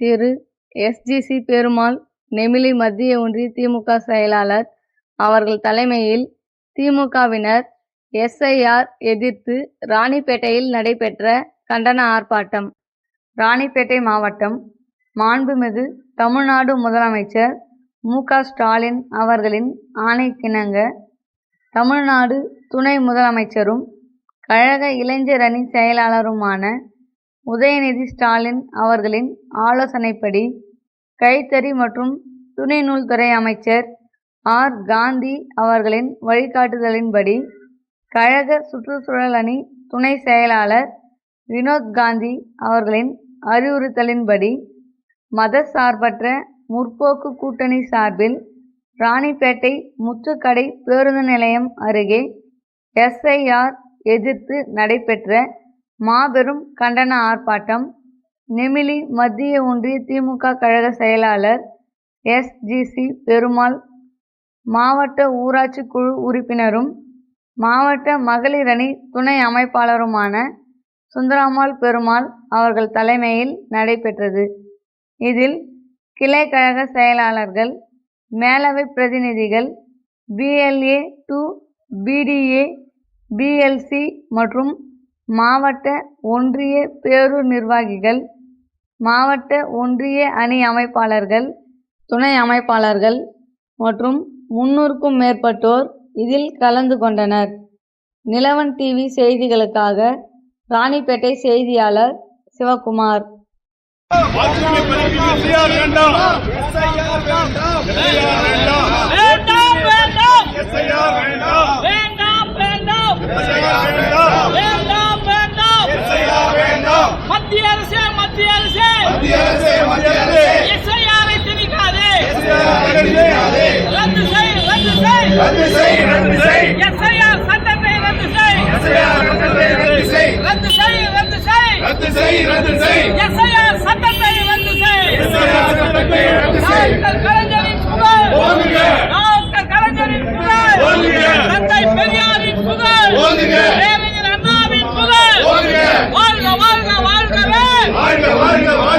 திரு எஸ்ஜிசி பெருமாள் நெமிலி மத்திய ஒன்றிய திமுக செயலாளர் அவர்கள் தலைமையில் திமுகவினர் எஸ்ஐஆர் எதிர்த்து ராணிப்பேட்டையில் நடைபெற்ற கண்டன ஆர்ப்பாட்டம். ராணிப்பேட்டை மாவட்டம் மாண்புமிகு தமிழ்நாடு முதலமைச்சர் மு. க. ஸ்டாலின் அவர்களின் ஆணைக்கிணங்க தமிழ்நாடு துணை முதலமைச்சரும் கழக இளைஞரணி செயலாளருமான உதயநிதி ஸ்டாலின் அவர்களின் ஆலோசனைப்படி கைத்தறி மற்றும் துணிநூல்துறை அமைச்சர் ஆர். காந்தி அவர்களின் வழிகாட்டுதலின்படி கழக சுற்றுச்சூழல் அணி துணை செயலாளர் வினோத் காந்தி அவர்களின் அறிவுறுத்தலின்படி மதசார்பற்ற முற்போக்கு கூட்டணி சார்பில் ராணிப்பேட்டை முத்துக்கடை பேருந்து நிலையம் அருகே எஸ்ஐஆர் எதிர்த்து நடைபெற்ற மாபெரும் கண்டன ஆர்ப்பாட்டம். நெமிலி மத்திய ஒன்றிய திமுக கழக செயலாளர் எஸ்ஜிசி பெருமாள் மாவட்ட ஊராட்சி குழு உறுப்பினரும் மாவட்ட மகளிரணி துணை அமைப்பாளருமான சுந்தராம்பாள் பெருமாள் அவர்கள் தலைமையில் நடைபெற்றது. இதில் கிளை கழக செயலாளர்கள் மேலவை பிரதிநிதிகள் பிஎல்ஏ டு பிடிஏ பிஎல்சி மற்றும் மாவட்ட ஒன்றிய பேரூர் நிர்வாகிகள் மாவட்ட ஒன்றிய அணி அமைப்பாளர்கள் துணை அமைப்பாளர்கள் மற்றும் முன்னூறுக்கும் மேற்பட்டோர் இதில் கலந்து கொண்டனர். நிலவன் டிவி செய்திகளுக்காக ராணிப்பேட்டை செய்தியாளர் சிவகுமார். வேண்டாம். செய் ரத்து செய். எஸ்ஐஆர் சட்டத்தை ரத்து செய். எஸ்ஐஆர் சட்டத்தை ரத்து செய். ரத்து செய். ரத்து வாழ்க வாழ்க வாழ்க